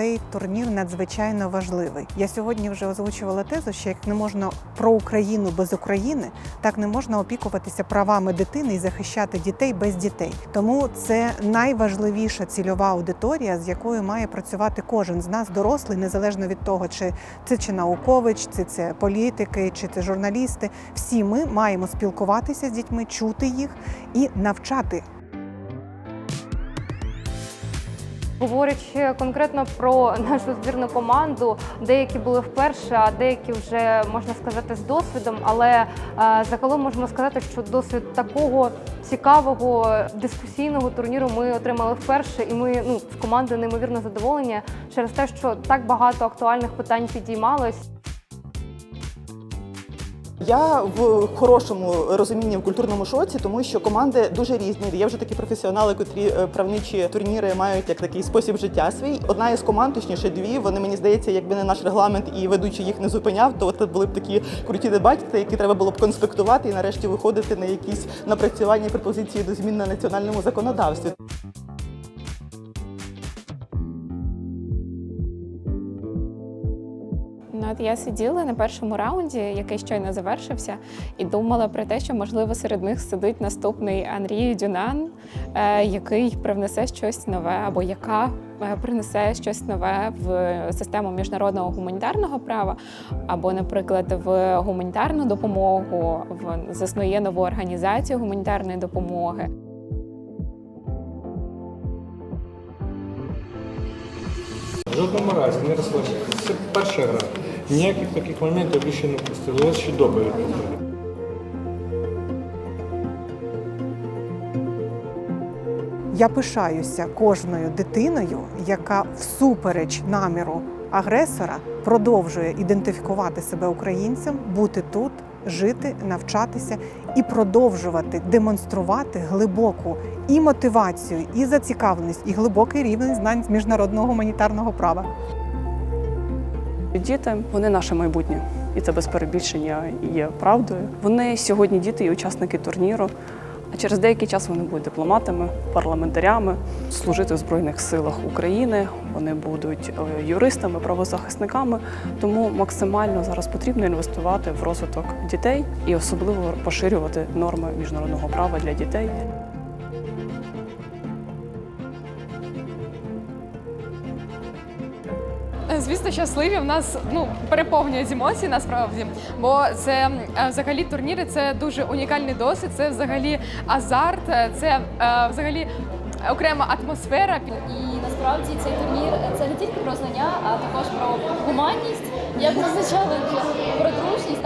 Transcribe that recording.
цей турнір надзвичайно важливий. Я сьогодні вже озвучувала тезу, що як не можна про Україну без України, так не можна опікуватися правами дитини і захищати дітей без дітей. Тому це найважливіша цільова аудиторія, з якою має працювати кожен з нас, дорослий, незалежно від того, чи це чи наукович, чи це політики, чи це журналісти. Всі ми маємо спілкуватися з дітьми, чути їх і навчати Говорячи конкретно про нашу збірну команду, деякі були вперше, а деякі вже можна сказати з досвідом. Але е, загалом можемо сказати, що досвід такого цікавого дискусійного турніру ми отримали вперше, і ми ну з команди неймовірно задоволені через те, що так багато актуальних питань підіймалось. Я в хорошому розумінні в культурному шоці, тому що команди дуже різні. Є вже такі професіонали, котрі е, правничі турніри мають як такий спосіб життя свій. Одна із команд, точніше дві, вони мені здається, якби не наш регламент і ведучий їх не зупиняв, то от були б такі круті дебати, які треба було б конспектувати і нарешті виходити на якісь напрацювання пропозиції до змін на національному законодавстві. От я сиділа на першому раунді, який щойно завершився, і думала про те, що можливо серед них сидить наступний Андрій Дюнан, е, який привнесе щось нове, або яка е, принесе щось нове в систему міжнародного гуманітарного права, або, наприклад, в гуманітарну допомогу, в заснує нову організацію гуманітарної допомоги. Жодному разі не розслабляйтесь. Це перша гра. Ніяких таких моментів більше не пустили. Вас ще доповідь буде. Я пишаюся кожною дитиною, яка всупереч наміру агресора продовжує ідентифікувати себе українцем, бути тут, жити, навчатися і продовжувати демонструвати глибоку і мотивацію, і зацікавленість, і глибокий рівень знань з міжнародного гуманітарного права. Діти вони наше майбутнє, і це без перебільшення є правдою. Вони сьогодні діти і учасники турніру. А через деякий час вони будуть дипломатами, парламентарями, служити в Збройних силах України. Вони будуть е, юристами, правозахисниками. Тому максимально зараз потрібно інвестувати в розвиток дітей і особливо поширювати норми міжнародного права для дітей. Звісно, щасливі в нас ну переповнюють емоції насправді, бо це е, взагалі турніри це дуже унікальний досвід. Це взагалі азарт, е, це е, взагалі окрема атмосфера. І насправді цей турнір це не тільки про знання, а також про гуманність, як зазначали про дружність.